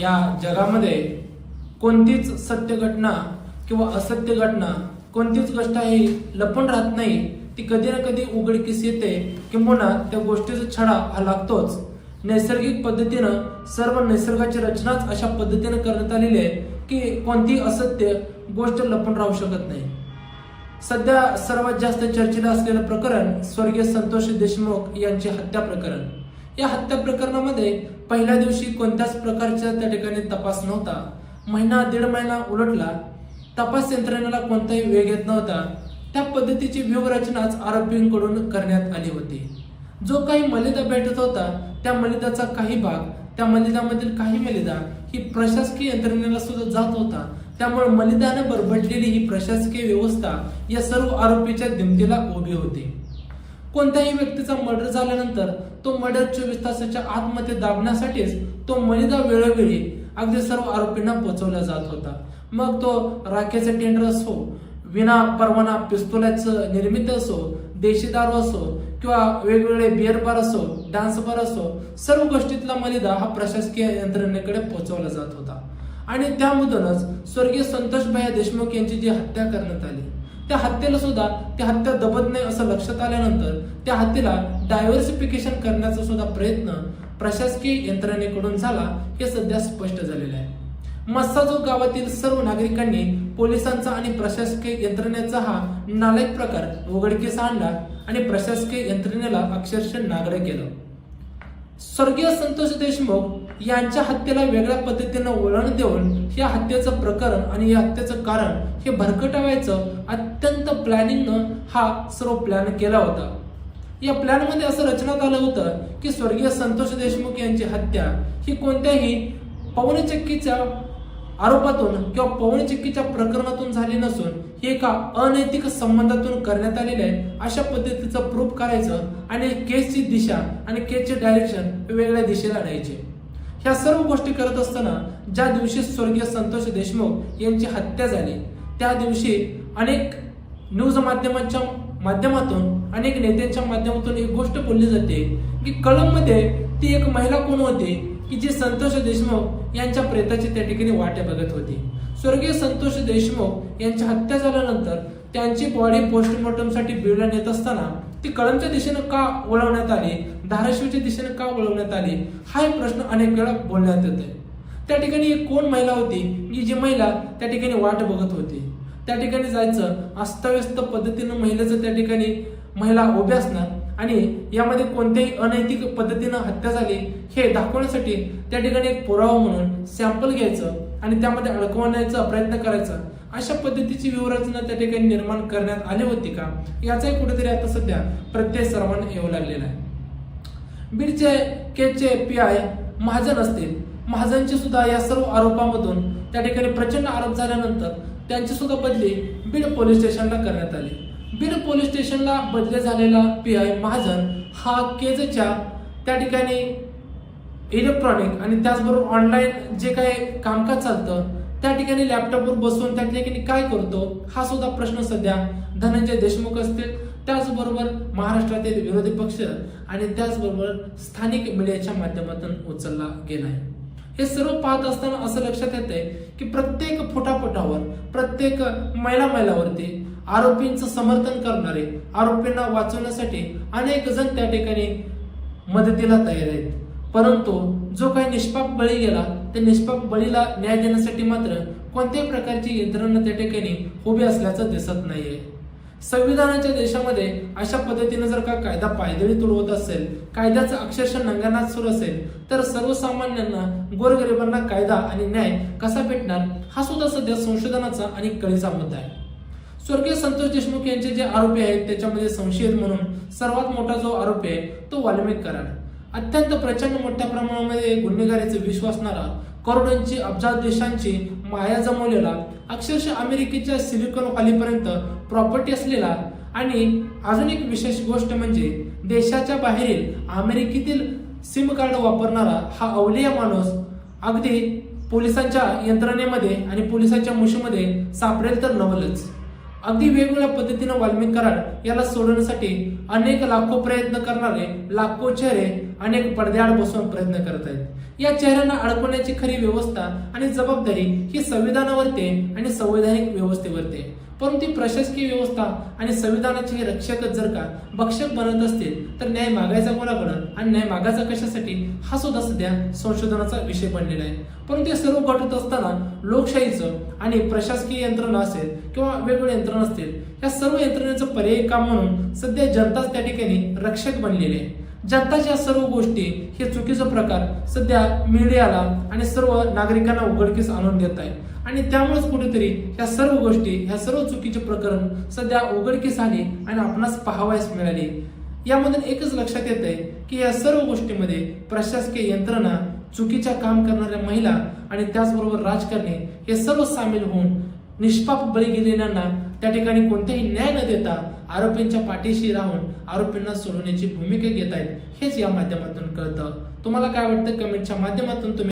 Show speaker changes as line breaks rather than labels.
या जगामध्ये कोणतीच सत्य घटना किंवा असत्य घटना कोणतीच गोष्ट ही लपून राहत नाही ती कधी ना कधी उघडकीस येते किंबहुना त्या गोष्टीचा छडा हा लागतोच. नैसर्गिक पद्धतीनं सर्व निसर्गाची रचनाच अशा पद्धतीनं करण्यात आलेली आहे की कोणतीही असत्य गोष्ट लपून राहू शकत नाही. सध्या सर्वात जास्त चर्चेला असलेलं प्रकरण स्वर्गीय संतोष देशमुख यांचे हत्या प्रकरण. या हत्या प्रकरणामध्ये पहिल्या दिवशी कोणत्याच प्रकारचा त्या ठिकाणी तपास नव्हता. महिना दीड महिना उलटला. तपास यंत्रणेला कोणताही वेग येत नव्हता. त्या पद्धतीची व्यूहरचनाच आरोपींकडून करण्यात आली होती. जो काही मलिदा भेटत होता त्या मलिदाचा काही भाग त्या मलिदामधील काही मलिदा ही प्रशासकीय यंत्रणेला सुद्धा जात होता. त्यामुळे मलिदानं बरबडलेली ही प्रशासकीय व्यवस्था या सर्व आरोपीच्या दिमतीला उभी होती. कोणत्याही व्यक्तीचा मर्डर झाल्यानंतर तो मर्डर चोवीस तासाच्या आतमध्ये दाबण्यासाठीच तो मलिदा वेळोवेळी अगदी सर्व आरोपींना पोचवला जात होता. मग तो राखेचे टेंडर असो विना परवाना पिस्तुलाचं निर्मित असो देशी दारू असो किंवा वेगवेगळे बिअर बार असो डान्स बार असो सर्व गोष्टीतला मलिदा हा प्रशासकीय यंत्रणेकडे पोहोचवला जात होता. आणि त्यामधूनच स्वर्गीय संतोष भैया देशमुख यांची जी हत्या करण्यात आली त्या हत्येला सुद्धा ती हत्या दबत नाही असं लक्षात आल्यानंतर त्या हत्येला डायव्हर्सिफिकेशन करण्याचा सुद्धा प्रयत्न प्रशासकीय यंत्रणेकडून झाला हे सध्या स्पष्ट झालेलं आहे. मस्साजो गावातील सर्व नागरिकांनी पोलिसांचा आणि प्रशासकीय यंत्रणेचा हा नालायक प्रकार उघडकीस आणला आणि प्रशासकीय यंत्रणेला अक्षरशः नागडं केलं. स्वर्गीय संतोष देशमुख यांच्या हत्येला वेगळ्या पद्धतीनं वळण देऊन या हत्येचं प्रकरण आणि या हत्येचं कारण हे भरकटवायचं अत्यंत प्लॅनिंगनं हा सर्व प्लॅन केला होता. या प्लॅनमध्ये असं रचण्यात आलं होतं की स्वर्गीय संतोष देशमुख यांची हत्या ही कोणत्याही पवनचक्कीच्या आरोपातून किंवा पवनचक्कीच्या प्रकरणातून झाली नसून हे एका अनैतिक संबंधातून करण्यात आलेले आहे. अशा पद्धतीचं प्रूफ करायचं आणि केसची दिशा आणि केसचे डायरेक्शन वेगळ्या दिशेला न्यायचे. ह्या सर्व गोष्टी करत असताना ज्या दिवशी स्वर्गीय संतोष देशमुख यांची हत्या झाली त्या दिवशी अनेक न्यूज माध्यमांच्या माध्यमातून अनेक नेत्यांच्या माध्यमातून एक गोष्ट बोलली जाते की कळममध्ये ती एक महिला कोण होती की जी संतोष देशमुख यांच्या प्रेताची त्या ठिकाणी वाटे बघत होती. स्वर्गीय संतोष देशमुख यांची हत्या झाल्यानंतर त्यांची बॉडी पोस्टमॉर्टमसाठी बीडला नेत असताना ती कळमच्या दिशेनं का वळवण्यात आली? धाराशिवच्या दिशेनं का वळवण्यात आली? हा एक प्रश्न अनेक वेळा बोलण्यात येतोय. त्या ठिकाणी एक कोण महिला होती? की जी महिला त्या ठिकाणी वाट बघत होती. त्या ठिकाणी जायचं अस्ताव्यस्त पद्धतीनं महिलेचं त्या ठिकाणी महिला उभ्या असणार. आणि यामध्ये कोणत्याही अनैतिक पद्धतीनं हत्या झाली हे दाखवण्यासाठी त्या ठिकाणी एक पुरावा म्हणून सॅम्पल घ्यायचं आणि त्यामध्ये अडकवण्याचा प्रयत्न करायचा. अशा पद्धतीची व्यूहरचना त्या ठिकाणी निर्माण करण्यात आली होती का? याचाही कुठेतरी आता सध्या प्रत्यय सर्वांना येऊ लागलेला आहे. बीडचे केचे पी आय महाजन असतील. महाजनचे सुद्धा या सर्व आरोपामधून त्या ठिकाणी प्रचंड आरोप झाल्यानंतर त्यांची सुद्धा बदली बीड पोलीस स्टेशनला करण्यात आली. बीड पोलीस स्टेशनला बदले झालेला पी आय महाजन हा केजच्या त्या ठिकाणी इलेक्ट्रॉनिक आणि त्याचबरोबर ऑनलाईन जे काही कामकाज चालतं त्या ठिकाणी लॅपटॉपवर बसून त्या ठिकाणी काय करतो हा सुद्धा प्रश्न सध्या धनंजय देशमुख असतील. त्याचबरोबर महाराष्ट्रातील विरोधी पक्ष आणि त्याचबरोबर स्थानिक मीडियाच्या माध्यमातून उचलला गेलाय हे सर्व पाहत असताना असं लक्षात येतंय की प्रत्येक फुटाफुटावर प्रत्येक मैला मैलावरती आरोपींचं समर्थन करणारे आरोपींना वाचवण्यासाठी अनेक जण त्या ठिकाणी मदतीला तयार आहेत. परंतु जो काही निष्पाप बळी गेला त्या निष्पाप बळीला न्याय देण्यासाठी मात्र कोणत्याही प्रकारची यंत्रणा त्या ठिकाणी उभी असल्याचं दिसत नाहीये. संविधानाच्या देशामध्ये अशा पद्धतीने जर का कायदा पायदळी तुडवत असेल कायद्याचं अक्षरशः नंगानात सुरू असेल तर सर्वसामान्यांना गोरगरिबांना कायदा आणि न्याय कसा भेटणार हा सुद्धा सध्या संशोधनाचा आणि कळीचा मुद्दा आहे. स्वर्गीय संतोष देशमुख यांचे जे आरोपी आहेत त्याच्यामध्ये संशयित म्हणून सर्वात मोठा जो आरोपी आहे तो वाल्मिक कराड अत्यंत प्रचंड मोठ्या प्रमाणामध्ये गुन्हेगारीचे विश्व असणारा करोडोंची अब्जात देशांची माया जमवलेला अक्षरशः अमेरिकेच्या सिलिकॉन व्हॅलीपर्यंत प्रॉपर्टी असलेला आणि अजून एक विशेष गोष्ट म्हणजे देशाच्या बाहेरील अमेरिकेतील सिम कार्ड वापरणारा हा अवलिया माणूस अगदी पोलिसांच्या यंत्रणेमध्ये आणि पोलिसांच्या मुशीमध्ये सापडेल तर नवलच. अगदी वेगवेगळ्या पद्धतीनं वाल्मिक कराड याला सोडवण्यासाठी अनेक लाखो प्रयत्न करणारे लाखो चेहरे अनेक पडद्याआड बसून प्रयत्न करत आहेत या चेहऱ्यांना अडकवण्याची खरी व्यवस्था आणि जबाबदारी ही संविधानावरती आणि संवैधानिक व्यवस्थेवरती आहे. परंतु ती प्रशासकीय व्यवस्था आणि संविधानाचे हे रक्षकच जर का भक्षक बनत असतील तर न्याय मागायचा कोणाकडं आणि न्याय मागायचा कशासाठी हा सुद्धा सध्या संशोधनाचा विषय बनलेला आहे. परंतु हे सर्व घटत असताना लोकशाहीचं आणि प्रशासकीय यंत्रणा असेल किंवा वेगवेगळे यंत्रणा असतील या सर्व यंत्रणेचं पर्यायी काम म्हणून सध्या जनताच त्या ठिकाणी रक्षक बनलेली आहे. जनताच्या सर्व गोष्टी हे चुकीचा प्रकार सध्या मीडियाला आणि सर्व नागरिकांना उघडकीस आणून देत आहे आणि त्यामुळेच कुठेतरी ह्या सर्व गोष्टी ह्या सर्व चुकीचे प्रकरण सध्या उघडकीस आली आणि आपणास पाहावयास मिळाले. यामधून एकच लक्षात येत आहे की या सर्व गोष्टीमध्ये प्रशासकीय यंत्रणा चुकीच्या काम करणाऱ्या महिला आणि त्याचबरोबर राजकारणी हे सर्व सामील होऊन निष्पाप बळी गेलेल्यांना त्या ठिकाणी कोणताही न्याय न देता आरोपींच्या पाठीशी राहून आरोपींना सोडवण्याची भूमिका घेत आहेत हेच या माध्यमातून कळतं. तुम्हाला काय वाटतं? कमेंटच्या माध्यमातून तुम्ही